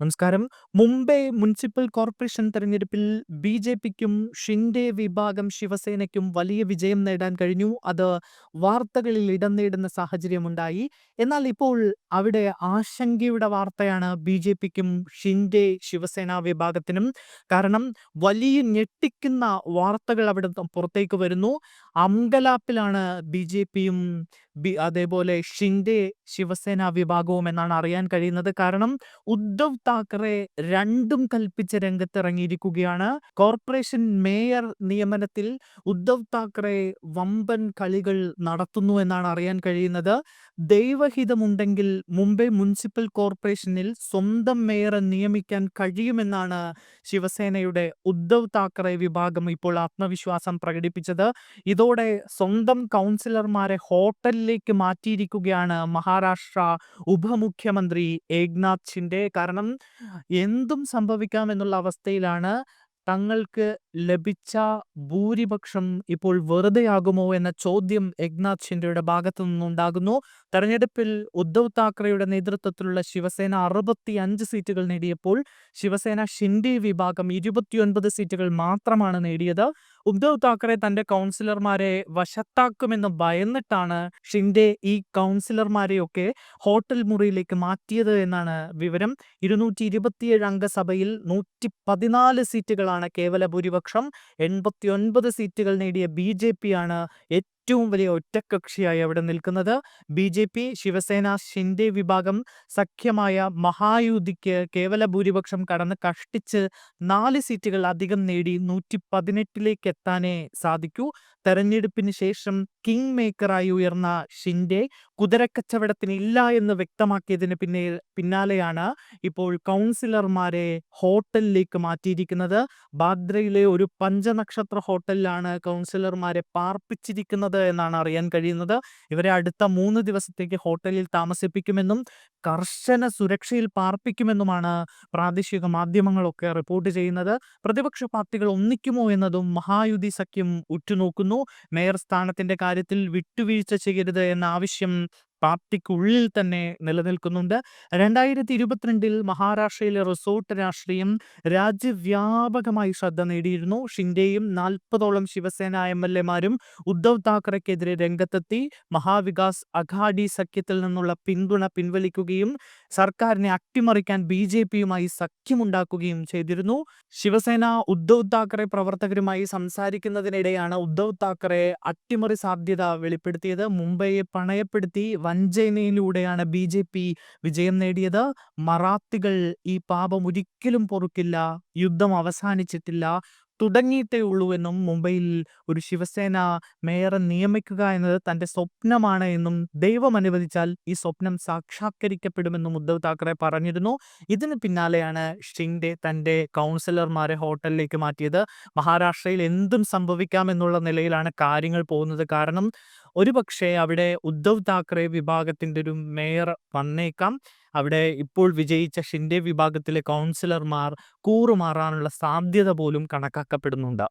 നമസ്കാരം. Mumbai municipal corporation തെരഞ്ഞെടുപ്പിൽ B J പിക്കും ഷിൻഡെ വിഭാഗം ശിവസേനയ്ക്കും വലിയ വിജയം നേടാൻ കഴിഞ്ഞു. അത് വാർത്തകളിൽ ഇടം നേടുന്ന സാഹചര്യമുണ്ടായി. എന്നാൽ ഇപ്പോൾ അവിടെ ആശങ്കയുടെ വാർത്തയാണ് ബി ജെ പിക്കും ഷിൻഡെ ശിവസേന വിഭാഗത്തിനും. കാരണം വലിയ ഞെട്ടിക്കുന്ന വാർത്തകൾ അവിടെ പുറത്തേക്ക് വരുന്നു. അങ്കലാപ്പിലാണ് ബിജെപിയും ബി അതേപോലെ ഷിൻഡെ ശിവസേന വിഭാഗവും എന്നാണ് അറിയാൻ കഴിയുന്നത്. കാരണം ഉദ്ധവ് താക്കറെ രണ്ടും കൽപ്പിച്ച് രംഗത്തിറങ്ങിയിരിക്കുകയാണ്. കോർപ്പറേഷൻ മേയർ നിയമനത്തിൽ ഉദ്ധവ് താക്കറെ വമ്പൻ കളികൾ നടത്തുന്നു എന്നാണ് അറിയാൻ കഴിയുന്നത്. ദൈവഹിതമുണ്ടെങ്കിൽ മുംബൈ മുനിസിപ്പൽ കോർപ്പറേഷനിൽ സ്വന്തം മേയറെ നിയമിക്കാൻ കഴിയുമെന്നാണ് ശിവസേനയുടെ ഉദ്ധവ് താക്കറെ വിഭാഗം ഇപ്പോൾ ആത്മവിശ്വാസം പ്രകടിപ്പിച്ചത്. ഇതോടെ സ്വന്തം കൗൺസിലർമാരെ ഹോട്ടലിലേക്ക് മാറ്റിയിരിക്കുകയാണ് മഹാരാഷ്ട്ര ഉപമുഖ്യമന്ത്രി ഏക്നാഥ് ഷിൻഡെ. കാരണം എന്തും സംഭവിക്കാം എന്നുള്ള അവസ്ഥയിലാണ്. തങ്ങൾക്ക് ലഭിച്ച ഭൂരിപക്ഷം ഇപ്പോൾ വെറുതെയാകുമോ എന്ന ചോദ്യം ഏക്നാഥ് ഷിൻഡെയുടെ ഭാഗത്തു നിന്നുണ്ടാകുന്നു. തെരഞ്ഞെടുപ്പിൽ ഉദ്ധവ് താക്കറെയുടെ നേതൃത്വത്തിലുള്ള ശിവസേന അറുപത്തി അഞ്ച് സീറ്റുകൾ നേടിയപ്പോൾ ശിവസേന ഷിൻഡെ വിഭാഗം ഇരുപത്തിയൊൻപത് സീറ്റുകൾ മാത്രമാണ് നേടിയത്. ഉദ്ധവ് താക്കറെ തന്റെ കൗൺസിലർമാരെ വശത്താക്കുമെന്ന് ഭയന്നിട്ടാണ് ഷിൻഡെ ഈ കൗൺസിലർമാരെയൊക്കെ ഹോട്ടൽ മുറിയിലേക്ക് മാറ്റിയത് എന്നാണ് വിവരം. ഇരുന്നൂറ്റിയിരുപത്തിയേഴ് അംഗ സഭയിൽ നൂറ്റിപ്പതിനാല് സീറ്റുകളാണ് കേവല ഭൂരിപക്ഷം. എൺപത്തിയൊൻപത് സീറ്റുകൾ നേടിയ ബിജെപിയാണ് ഏറ്റവും വലിയ ഒറ്റക്കക്ഷിയായി അവിടെ നിൽക്കുന്നത്. B J P Shiv Sena, Shinde വിഭാഗം സഖ്യമായ മഹായുതിക്ക് കേവല ഭൂരിപക്ഷം കടന്ന് കഷ്ടിച്ച് നാല് സീറ്റുകൾ അധികം നേടി നൂറ്റി പതിനെട്ടിലേക്ക് എത്താനേ സാധിക്കൂ. തെരഞ്ഞെടുപ്പിന് ശേഷം കിങ് മേക്കറായി ഉയർന്ന ഷിൻഡെ കുതിരക്കച്ചവടത്തിന് ഇല്ല എന്ന് വ്യക്തമാക്കിയതിന് പിന്നെ പിന്നാലെയാണ് ഇപ്പോൾ കൗൺസിലർമാരെ ഹോട്ടലിലേക്ക് മാറ്റിയിരിക്കുന്നത്. ബാദ്രയിലെ ഒരു പഞ്ചനക്ഷത്ര ഹോട്ടലിലാണ് കൗൺസിലർമാരെ പാർപ്പിച്ചിരിക്കുന്നത് എന്നാണ് അറിയാൻ കഴിയുന്നത്. ഇവരെ അടുത്ത മൂന്ന് ദിവസത്തേക്ക് ഹോട്ടലിൽ താമസിപ്പിക്കുമെന്നും കർശന സുരക്ഷയിൽ പാർപ്പിക്കുമെന്നുമാണ് പ്രാദേശിക മാധ്യമങ്ങളൊക്കെ റിപ്പോർട്ട് ചെയ്യുന്നത്. പ്രതിപക്ഷ പാർട്ടികൾ ഒന്നിക്കുമോ എന്നതും മഹായുതി സഖ്യം ഉറ്റുനോക്കുന്നു. മേയർ സ്ഥാനത്തിന്റെ കാര്യത്തിൽ വിട്ടുവീഴ്ച ചെയ്യരുത് എന്ന ആവശ്യം പാർട്ടിക്കുള്ളിൽ തന്നെ നിലനിൽക്കുന്നുണ്ട്. രണ്ടായിരത്തി ഇരുപത്തിരണ്ടിൽ മഹാരാഷ്ട്രയിലെ റിസോർട്ട് രാഷ്ട്രീയം രാജ്യവ്യാപകമായി ശ്രദ്ധ നേടിയിരുന്നു. ഷിൻഡെയും നാൽപ്പതോളം ശിവസേന എം എൽ എമാരും ഉദ്ധവ് താക്കറെക്കെതിരെ രംഗത്തെത്തി. മഹാവികാസ് അഘാഡി സഖ്യത്തിൽ നിന്നുള്ള പിന്തുണ പിൻവലിക്കുകയും സർക്കാരിനെ അട്ടിമറിക്കാൻ ബി ജെ പിയുമായി സഖ്യമുണ്ടാക്കുകയും ചെയ്തിരുന്നു. ശിവസേന ഉദ്ധവ് താക്കറെ പ്രവർത്തകരുമായി സംസാരിക്കുന്നതിനിടെയാണ് ഉദ്ധവ് താക്കറെ അട്ടിമറി സാധ്യത വെളിപ്പെടുത്തിയത്. മുംബൈയെ പണയപ്പെടുത്തി വഞ്ചനയിലൂടെയാണ് ബി ജെ പി വിജയം നേടിയത്. മറാത്തികൾ ഈ പാപം ഒരിക്കലും പൊറുക്കില്ല. യുദ്ധം അവസാനിച്ചിട്ടില്ല. തുടങ്ങിയിട്ടേ ഉള്ളൂ എന്നും മുംബൈയിൽ ഒരു ശിവസേന മേയറെ നിയമിക്കുക എന്നത് തന്റെ സ്വപ്നമാണ് എന്നും ദൈവം അനുവദിച്ചാൽ ഈ സ്വപ്നം സാക്ഷാത്കരിക്കപ്പെടുമെന്നും ഉദ്ധവ് താക്കറെ പറഞ്ഞിരുന്നു. ഇതിന് പിന്നാലെയാണ് ഷിൻഡെ തന്റെ കൗൺസിലർമാരെ ഹോട്ടലിലേക്ക് മാറ്റിയത്. മഹാരാഷ്ട്രയിൽ എന്തും സംഭവിക്കാം എന്നുള്ള നിലയിലാണ് കാര്യങ്ങൾ പോകുന്നത്. കാരണം ഒരുപക്ഷേ അവിടെ ഉദ്ധവ് താക്കറെ വിഭാഗത്തിന്റെ ഒരു മേയർ വന്നേക്കാം. അവിടെ ഇപ്പോൾ വിജയിച്ച ഷിൻഡെ വിഭാഗത്തിലെ കൗൺസിലർമാർ കൂറുമാറാനുള്ള സാധ്യത പോലും കണക്കാക്കപ്പെടുന്നുണ്ട്.